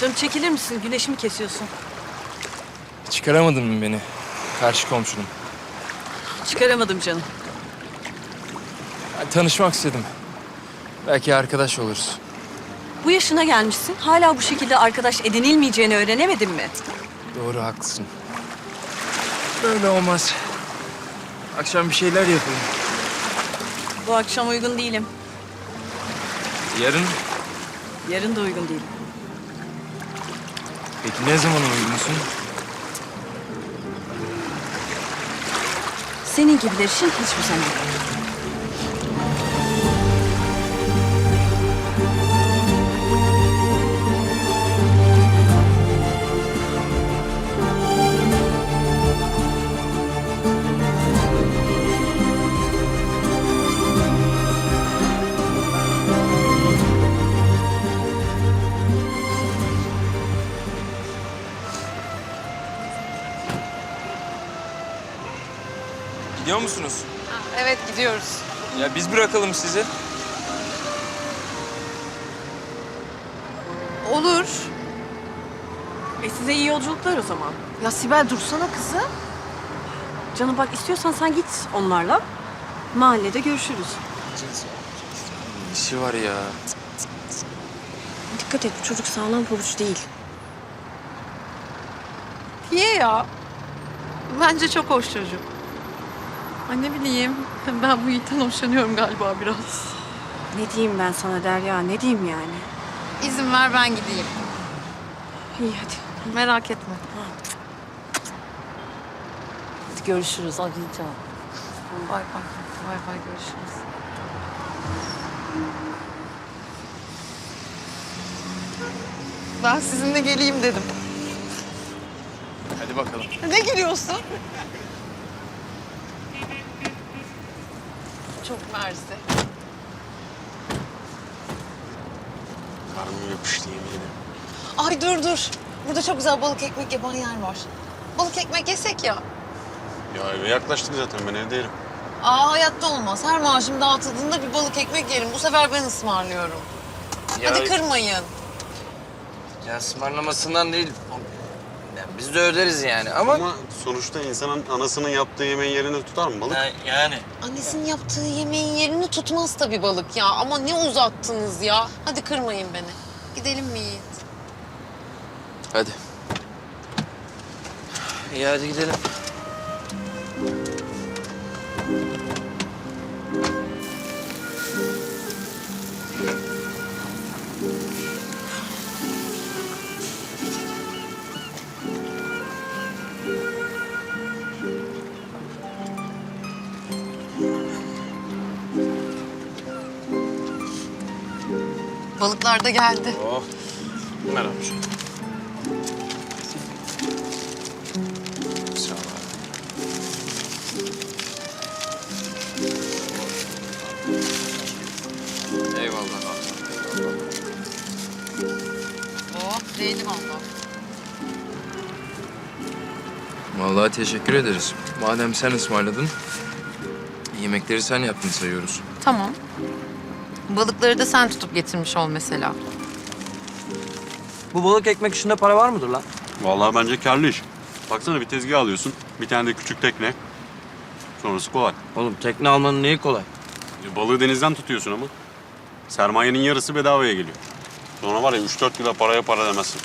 Canım çekilir misin? Güneşimi kesiyorsun. Çıkaramadın mı beni? Karşı komşunum. Çıkaramadım canım. Ya, tanışmak istedim. Belki arkadaş oluruz. Bu yaşına gelmişsin. Hala bu şekilde arkadaş edinilmeyeceğini öğrenemedin mi? Doğru haklısın. Böyle olmaz. Akşam bir şeyler yapalım. Bu akşam uygun değilim. Yarın Yarın da uygun değilim. Peki ne zaman uygunsun? Senin gibiler için hiçbir zaman. Gidiyor musunuz? Evet gidiyoruz. Ya biz bırakalım sizi. Olur. E size iyi yolculuklar o zaman. Ya Sibel dursana kızım. Canım bak istiyorsan sen git onlarla. Mahallede görüşürüz. İşi var ya. Dikkat et bu çocuk sağlam pabuç değil. Niye ya? Bence çok hoş çocuk. Ay ne bileyim. Ben bu Yiğit'ten hoşlanıyorum galiba biraz. Ne diyeyim ben sana Derya ne diyeyim yani. İzin ver ben gideyim. İyi hadi. Merak etme. Hadi görüşürüz arayacağım. Bay bay. Bay bay görüşürüz. Ben sizinle geleyim dedim. Hadi bakalım. Ne gülüyorsun? Çok mersi. Karnım yapıştı yemin ederim. Ay dur dur. Burada çok güzel balık ekmek yapan yer var. Balık ekmek yesek ya. Ya eve yaklaştık zaten ben evdeyim. Aa hayatta olmaz. Her maaşım dağıtıldığında bir balık ekmek yerim. Bu sefer ben ısmarlıyorum. Hadi kırmayın. Ya ısmarlamasından değil. Ya biz de öderiz yani ama... Ama sonuçta insanın anasının yaptığı yemeğin yerini tutar mı balık? Ha, yani. Annesinin yaptığı yemeğin yerini tutmaz tabii balık ya. Ama ne uzattınız ya. Hadi kırmayın beni. Gidelim mi Yiğit? Hadi. İyi hadi gidelim. Balıklar da geldi. Oh. Merhaba. Sağ ol abi. Eyvallah. Oh değilim Allah. Vallahi teşekkür ederiz. Madem sen ısmarladın, yemekleri sen yaptın sayıyoruz. Tamam. Balıkları da sen tutup getirmiş ol mesela. Bu balık ekmek işinde para var mıdır lan? Vallahi bence karlı iş. Baksana bir tezgah alıyorsun, bir tane de küçük tekne. Sonrası kolay. Oğlum tekne almanın neyi kolay? E, balığı denizden tutuyorsun ama. Sermayenin yarısı bedavaya geliyor. Sonra var ya 3-4 kilo paraya para demezsin.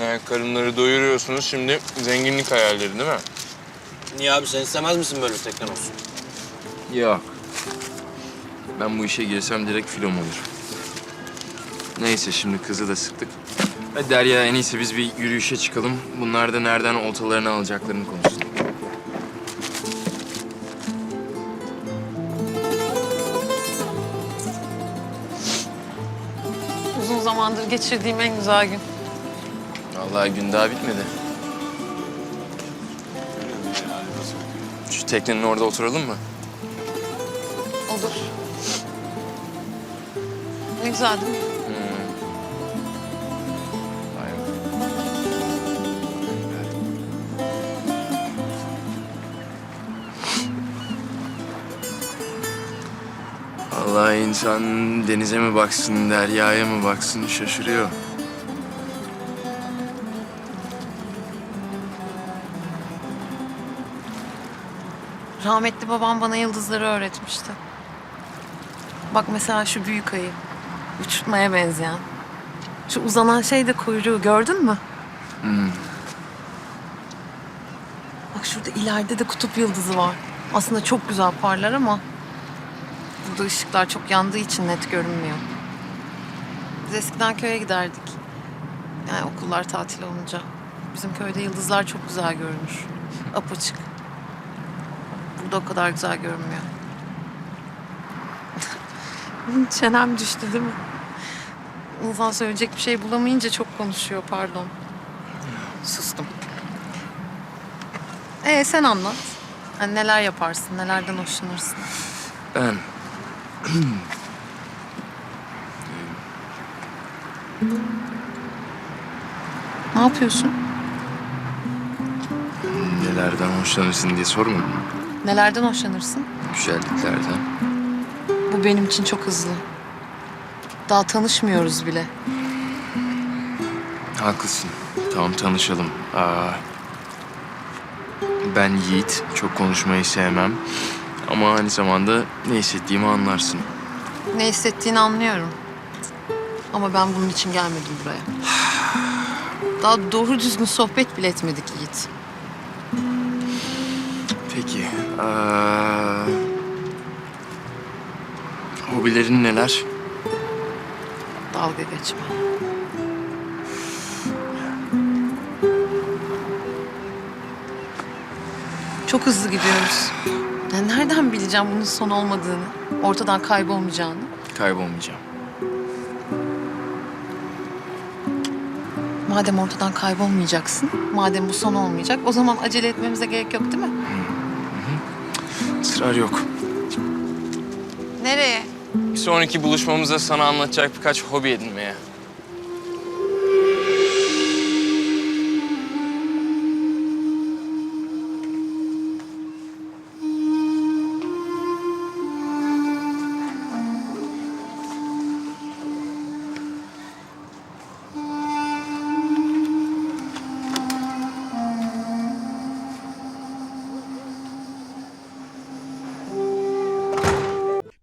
Yani karınları doyuruyorsunuz şimdi zenginlik hayalleri değil mi? Niye abi sen istemez misin böyle teknen olsun? Yok. Ben bu işe girsem direkt filom olur. Neyse şimdi kızı da sıktık. Hadi Derya en iyisi biz bir yürüyüşe çıkalım. Bunlar da nereden oltalarını alacaklarını konuşsun. Uzun zamandır geçirdiğim en güzel gün. Vallahi gün daha bitmedi. Şu teknenin orada oturalım mı? Olur. Ne güzel değil mi? Be. Vallahi insan denize mi baksın, deryaya mı baksın şaşırıyor. Rahmetli babam bana yıldızları öğretmişti. Bak mesela şu büyük ayı. Uçurtmaya benzeyen. Şu uzanan şey de kuyruğu gördün mü? Bak şurada ileride de kutup yıldızı var. Aslında çok güzel parlar ama burada ışıklar çok yandığı için net görünmüyor. Biz eskiden köye giderdik. Yani okullar tatil olunca. Bizim köyde yıldızlar çok güzel görünür. Apaçık. Burada o kadar güzel görünmüyor. Çenem düştü değil mi? İnsan söyleyecek bir şey bulamayınca çok konuşuyor pardon. Sustum. Ee sen anlat. Hani neler yaparsın, nelerden hoşlanırsın? Ben Ne yapıyorsun? nelerden hoşlanırsın diye sormadın mı? Nelerden hoşlanırsın? Güzelliklerden. Bu benim için çok hızlı. Daha tanışmıyoruz bile. Haklısın. Tamam tanışalım. Aa, ben Yiğit. Çok konuşmayı sevmem. Ama aynı zamanda ne hissettiğimi anlarsın. Ne hissettiğini anlıyorum. Ama ben bunun için gelmedim buraya. Daha doğru düzgün sohbet bile etmedik Yiğit. Peki. Aa, hobilerin neler? Dalga geçme. Çok hızlı gidiyoruz. Ya nereden bileceğim bunun son olmadığını, ortadan kaybolmayacağını? Kaybolmayacağım. Madem ortadan kaybolmayacaksın, madem bu son olmayacak, o zaman acele etmemize gerek yok değil mi? Israr yok. Nereye? Bir sonraki buluşmamızda sana anlatacak birkaç hobi edinmeye.